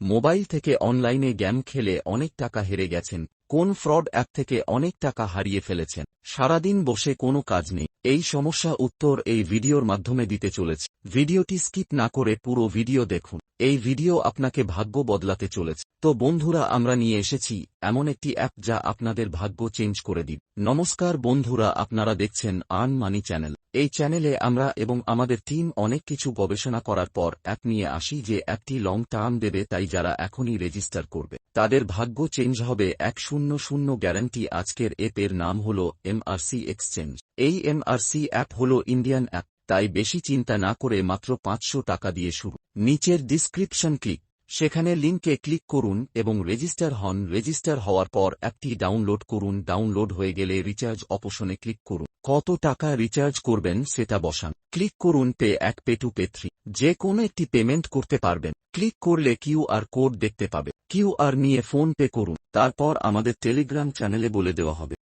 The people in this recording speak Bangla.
মোবাইল থেকে অনলাইনে গেম খেলে অনেক টাকা হেরে গেছেন। কোন ফ্রড অ্যাপ থেকে অনেক টাকা হারিয়ে ফেলেছেন? সারাদিন বসে কোনো কাজ নেই। এই সমস্যা উত্তর এই ভিডিওর মাধ্যমে দিতে চলেছে। ভিডিওটি স্কিপ না করে পুরো ভিডিও দেখুন। এই ভিডিও আপনাকে ভাগ্য বদলাতে চলেছে। তো বন্ধুরা, আমরা নিয়ে এসেছি এমন একটি অ্যাপ যা আপনাদের ভাগ্য চেঞ্জ করে দিন নমস্কার বন্ধুরা, আপনারা দেখছেন আর্ন মানি চ্যানেল। এই চ্যানেলে আমরা এবং আমাদের টিম অনেক কিছু গবেষণা করার পর অ্যাপ নিয়ে আসি যে অ্যাপটি লং টার্ম দেবে, তাই যারা এখনই রেজিস্টার করবে। তাদের ভাগ্য চেঞ্জ হবে, এক শূন্য শূন্য গ্যারান্টি আজকের অ্যাপের নাম হল এমআরসি এক্সচেঞ্জ এই এমআরসি অ্যাপ হল ইন্ডিয়ান অ্যাপ তাই বেশি চিন্তা না করে মাত্র পাঁচশো টাকা দিয়ে শুরু। নিচের ডিসক্রিপশন ক্লিক সেখানে লিঙ্কে ক্লিক করুন এবং রেজিস্টার হন। রেজিস্টার হওয়ার পর অ্যাপটি ডাউনলোড করুন। ডাউনলোড হয়ে গেলে রিচার্জ অপশনে ক্লিক করুন। কত টাকা রিচার্জ করবেন সেটা বসান। ক্লিক করুন পে এক পে টু পে থ্রি। যে কোনো একটি পেমেন্ট করতে পারবেন। ক্লিক করলে কিউ আর কোড দেখতে পাবে। কিউ আর নিয়ে ফোন পে করুন। তারপর আমাদের টেলিগ্রাম চ্যানেলে বলে দেওয়া হবে।